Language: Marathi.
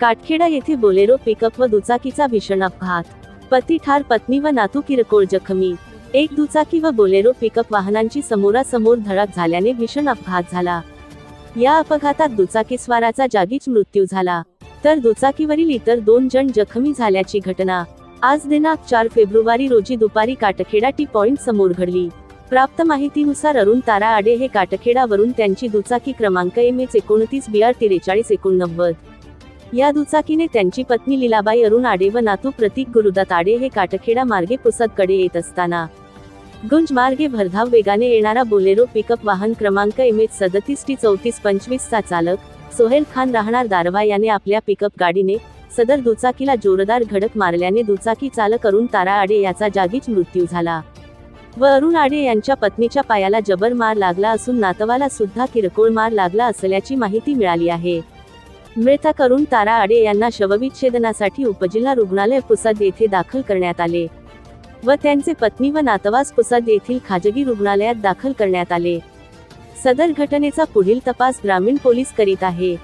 काटखेडा येथे बोलेरो पिकअप व दुचाकीचा भीषण अपघात पती ठार पत्नी व नातू किरकोळ जखमी. एक दुचाकी व बोलेरो पिकअप वाहनांची समोरासमोर धडक झाल्याने भीषण अपघात झाला. या अपघातात दुचाकीस्वाराचा जागीच मृत्यू झाला. तर दुचाकीवरील इतर दोन जण जखमी झाल्याची घटना. आज दिनांक चार फेब्रुवारी रोजी दुपारी काटखेडा टी पॉइंट समोर घडली. प्राप्त माहितीनुसार अरुण तारा आडे हे काटखेडावरून त्यांची दुचाकी क्रमांक एम एच एकोणतीस बी आर त्रेचाळीस एकोणनव्वद. या दुचाकीने त्यांची पत्नी लीलाबाई अरुण आडे व नातू प्रतीक गुरुदात आडे हे काटखेडा मार्गे पुसदकडे येत असताना. गुंज मार्गे भरधाव वेगाने येणारा बोलेरो पिकअप वाहन क्रमांक एम एच सदतीस टी चौतीस पंचवीस चा चालक सोहेल खान राहणार दारवा याने आपल्या पिकअप गाडीने सदर दुचाकीला जोरदार धडक मारल्याने दुचाकी चालक अरुण तारा आडे याचा जागीच मृत्यू झाला. व अरुण आडे यांच्या पत्नीच्या पायाला जबर मार लागला असून नातवाला सुद्धा किरकोळ मार लागला असल्याची माहिती मिळाली आहे. मृतक करून तारा आडे यांना शवविच्छेदनासाठी उपजिल्हा रुग्णालय पुसद येथे दाखल करण्यात आले व त्यांचे पत्नी व नातवास पुसद येथील खाजगी रुग्णालयात दाखल करण्यात आले. सदर घटनेचा पुढील तपास ग्रामीण पोलीस करीत आहे.